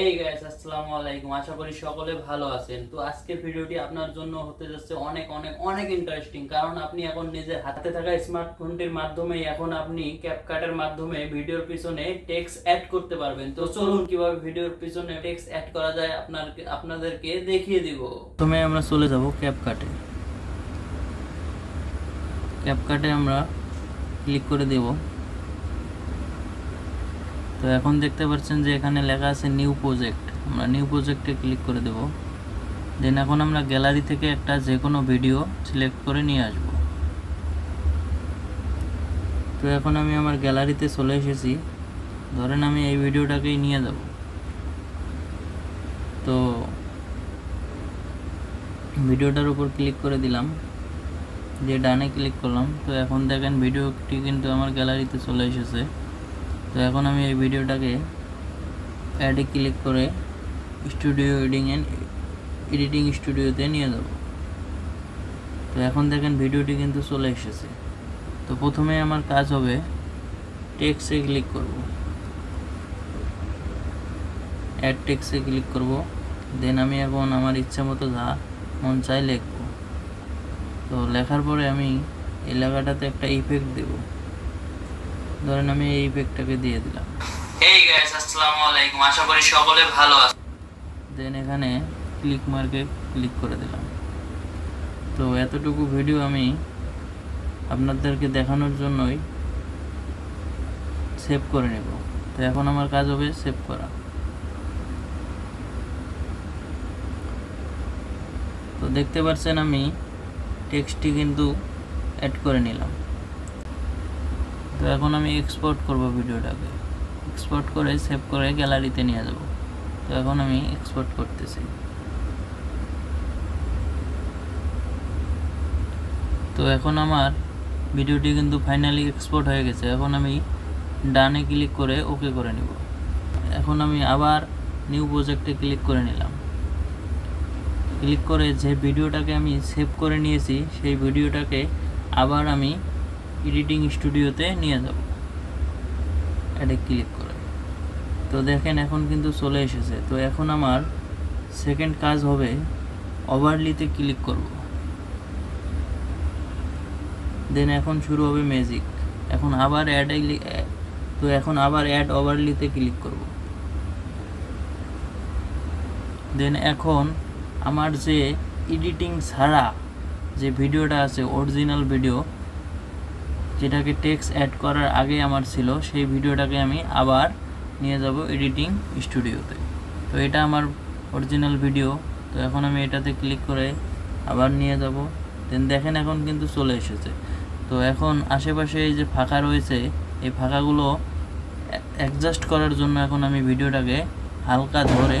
এই গাইস আসসালামু আলাইকুম। আশা করি সকলে ভালো আছেন। তো ভিডিওটি আপনার জন্য হতে যাচ্ছে অনেক অনেক অনেক ইন্টারেস্টিং কারণ আপনি এখন নিজের হাতে থাকা স্মার্টফোনটির মাধ্যমে এখন আপনি ক্যাপকাটের মাধ্যমে ভিডিওর পিছনে অ্যাড করতে পারবেন। তো চলুন কীভাবে ভিডিওর পিছনে টেক্সট অ্যাড করা যায় আপনার, আপনাদেরকে দেখিয়ে দিব। প্রথমে আমরা চলে যাব ক্যাপকাটে ক্যাপকাটে আমরা ক্লিক করে দেব। তো এখন দেখতে পাচ্ছেন যে এখানে লেখা আছে নিউ প্রজেক্ট আমরা নিউ প্রজেক্টে ক্লিক করে দেব। দেন এখন আমরা গ্যালারি থেকে একটা যে কোনো ভিডিও সিলেক্ট করে নিয়ে আসব। তো এখন আমি আমার গ্যালারিতে চলে এসেছি। ধরেন আমি এই ভিডিওটাকেই নিয়ে যাব। তো ভিডিওটার উপর ক্লিক করে দিলাম। দিয়ে ডানে ক্লিক করলাম। তো এখন দেখেন ভিডিওটি কিন্তু আমার গ্যালারিতে চলে এসেছে। তো এখন আমি এই ভিডিওটাকে অ্যাডে ক্লিক করে স্টুডিও এডিং অ্যান্ড এডিটিং স্টুডিওতে নিয়ে যাব। তো এখন দেখেন ভিডিওটি কিন্তু চলে এসেছে। তো প্রথমে আমার কাজ হবে টেক্সে ক্লিক করব। অ্যাড টেক্সে ক্লিক করব। দেন আমি এখন আমার ইচ্ছা মতো যা মন চাই লিখব। তো লেখার পরে আমি এই লেখাটাতে একটা ইফেক্ট দেবো। ধরেন আমি এই ইফেক্টটাকে দিয়ে দিলাম। এই গাইস আসসালামু আলাইকুম আশা করি সকলে ভালো আছেন দেন এখানে ক্লিক মার্কে ক্লিক করে দিলাম। তো এতটুকু ভিডিও আমি আপনাদেরকে দেখানোর জন্যই সেভ করে নেব। তো এখন আমার কাজ হবে সেভ করা। তো দেখতে পাচ্ছেন আমি টেক্সটটি কিন্তু অ্যাড করে নিলাম। তো এখন আমি এক্সপোর্ট করব ভিডিওটাকে। এক্সপোর্ট করে সেভ করে গ্যালারিতে নিয়ে যাব। তো এখন আমি এক্সপোর্ট করতেছি। তো এখন আমার ভিডিওটি কিন্তু ফাইনালি এক্সপোর্ট হয়ে গেছে। এখন আমি ডানে ক্লিক করে ওকে করে নিব। এখন আমি আবার নিউ প্রজেক্টে ক্লিক করে নিলাম। ক্লিক করে যে ভিডিওটাকে আমি সেভ করে নিয়েছি, সেই ভিডিওটাকে আবার আমি এডিটিং স্টুডিওতে নিয়ে যাব। এটা ক্লিক করে। তো দেখেন এখন কিন্তু চলে এসেছে। তো এখন আমার সেকেন্ড কাজ হবে ওভারলিতে ক্লিক করব। দেন এখন শুরু হবে ম্যাজিক এখন আবার অ্যাড তো এখন আবার অ্যাড ওভারলিতে ক্লিক করব। দেন এখন আমার যে এডিটিং ছাড়া যে ভিডিওটা আছে অরিজিনাল ভিডিও যেটাকে টেক্সট অ্যাড করার আগে আমার ছিল, সেই ভিডিওটাকে আমি আবার নিয়ে যাব এডিটিং স্টুডিওতে তো এটা আমার অরিজিনাল ভিডিও তো এখন আমি এটাতে ক্লিক করে আবার নিয়ে যাব। দেন দেখেন এখন কিন্তু চলে এসেছে। তো এখন আশেপাশে এই যে ফাঁকা রয়েছে, এই ফাঁকাগুলো অ্যাডজাস্ট করার জন্য এখন আমি ভিডিওটাকে হালকা ধরে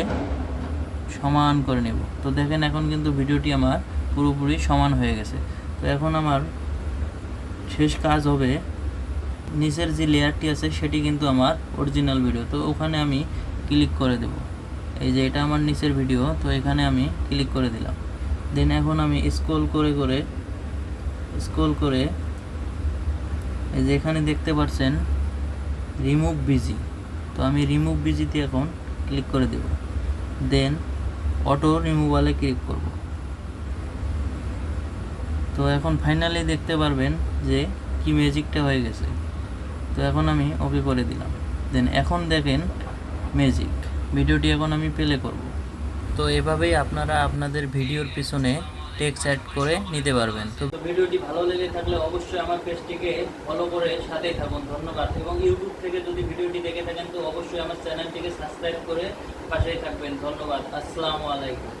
সমান করে নেব। তো দেখেন এখন কিন্তু ভিডিওটি আমার পুরোপুরি সমান হয়ে গেছে। তো এখন আমার শেষ কাজ হবে। নিচের যে লেয়ারটি আছে, সেটি কিন্তু আমার অরিজিনাল ভিডিও তো ওখানে আমি ক্লিক করে দেব। এই যে এটা আমার নিচের ভিডিও তো এখানে আমি ক্লিক করে দিলাম। দেন এখন আমি স্ক্রল করে করে স্ক্রল করে, এই যে এখানে দেখতে পাচ্ছেন রিমুভ বিজি তো আমি রিমুভ বিজিতে এখন ক্লিক করে দেব। দেন অটো রিমুভালে ক্লিক করব। তো এখন ফাইনালি দেখতে পারবেন যে কি ম্যাজিকটা হয়ে গেছে। তো এখন আমি ওকে করে দিলাম। দেন এখন দেখেন ম্যাজিক ভিডিওটি এখন আমি প্লে করব। তো এভাবেই আপনারা আপনাদের ভিডিওর পিছনে টেক্সট অ্যাড করে নিতে পারবেন। তো ভিডিওটি ভালো লেগে থাকলে অবশ্যই আমার পেজটিকে ফলো করে সাথেই থাকুন। ধন্যবাদ। এবং ইউটিউব থেকে যদি ভিডিওটি দেখে থাকেন, তো অবশ্যই আমার চ্যানেলটিকে সাবস্ক্রাইব করে পাশেই থাকবেন। ধন্যবাদ। আসসালামু আলাইকুম।